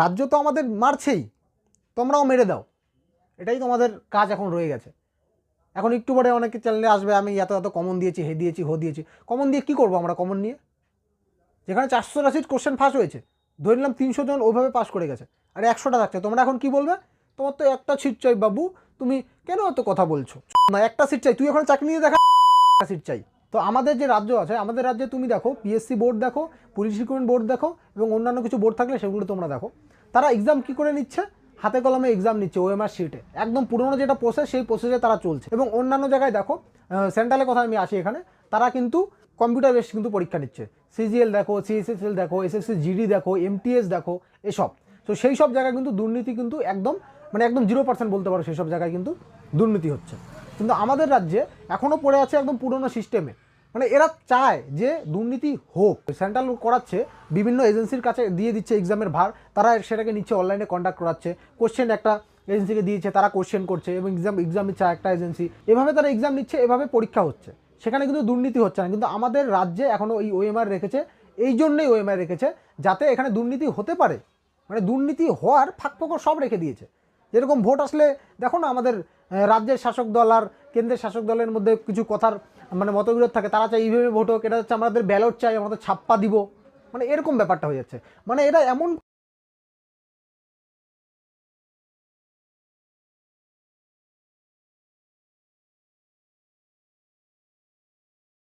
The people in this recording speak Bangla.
রাজ্য তো আমাদের মারছেই। তোমরাও মেরে দাও। এটাই তোমাদের কাজ এখন রয়ে গেছে। এখন একটু পরে অনেকে চ্যানেলে আসবে, আমি এত এত কমন দিয়েছি, হে দিয়েছি, হো দিয়েছি। কমন দিয়ে কী করব আমরা কমন নিয়ে? যেখানে চারশো আশির কোশ্চেন ফাঁস হয়েছে, ধরে নিলাম তিনশো জন ওইভাবে পাস করে গেছে। আর একশোটা থাকছে, তোমরা এখন কি বলবে? তোমার তো একটা সিট চাই বাবু, তুমি কেন এত কথা বলছো? না, একটা সিট চাই, তুই এখন চাকরি নিয়ে দেখা, একটা সিট চাই। তো আমাদের যে রাজ্য আছে, আমাদের রাজ্যে তুমি দেখো পিএসসি বোর্ড দেখো পুলিশ রিক্রুটমেন্ট বোর্ড দেখো এবং অন্যান্য কিছু বোর্ড থাকলে সেগুলো তোমরা দেখো। তারা এক্সাম কি করে নিচ্ছে? হাতে কলমে এক্সাম নিচ্ছে ওএমআর শিটে একদম পুরনো যেটা প্রসেস সেই প্রসেসে তারা চলছে। এবং অন্যান্য জায়গায় দেখো সেন্ট্রালের কথা আমি আসি এখানে, তারা কিন্তু কম্পিউটার বেস কিন্তু পরীক্ষা নিচ্ছে। সিজিএল দেখো সিএসএসএল দেখো এসএসসি জিডি দেখো এমটিএস দেখো, এসব। তো সেই সব জায়গায় কিন্তু দুর্নীতি কিন্তু একদম মানে একদম জিরো পার্সেন্ট বলতে পারো, সেই সব জায়গায় কিন্তু দুর্নীতি হচ্ছে। কিন্তু আমাদের রাজ্যে এখনও পড়ে আছে একদম পুরনো সিস্টেমে মানে এরা চায় যে দুর্নীতি হোক। সেন্ট্রাল করাচ্ছে, বিভিন্ন এজেন্সির কাছে দিয়ে দিচ্ছে এক্সামের ভার, তারা সেটাকে নিচ্ছে অনলাইনে কন্ডাক্ট করাচ্ছে। কোশ্চেন একটা এজেন্সিকে দিয়েছে, তারা কোশ্চেন করছে এবং এক্সাম এক্সাম নিচ্ছে একটা এজেন্সি এভাবে তারা এক্সাম নিচ্ছে, এভাবে পরীক্ষা হচ্ছে। সেখানে কিন্তু দুর্নীতি হচ্ছে না। কিন্তু আমাদের রাজ্যে এখনও ওই ওএমআর রেখেছে, এই জন্যই ওএমআর রেখেছে, যাতে এখানে দুর্নীতি হতে পারে। মানে দুর্নীতি হওয়ার ফাঁক ফোকর সব রেখে দিয়েছে। যেরকম ভোট আসলে, দেখো না আমাদের রাজ্যের শাসক দল আর কেন্দ্রের শাসক দলের মধ্যে কিছু কথার মানে মতবিরোধ থাকে, তারা চাই এইভাবে ভোট হোক, এটা হচ্ছে আমাদের ব্যালট চাই, আমাদের ছাপ্পা দিব। মানে এরকম ব্যাপারটা হয়ে যাচ্ছে। মানে এটা এমন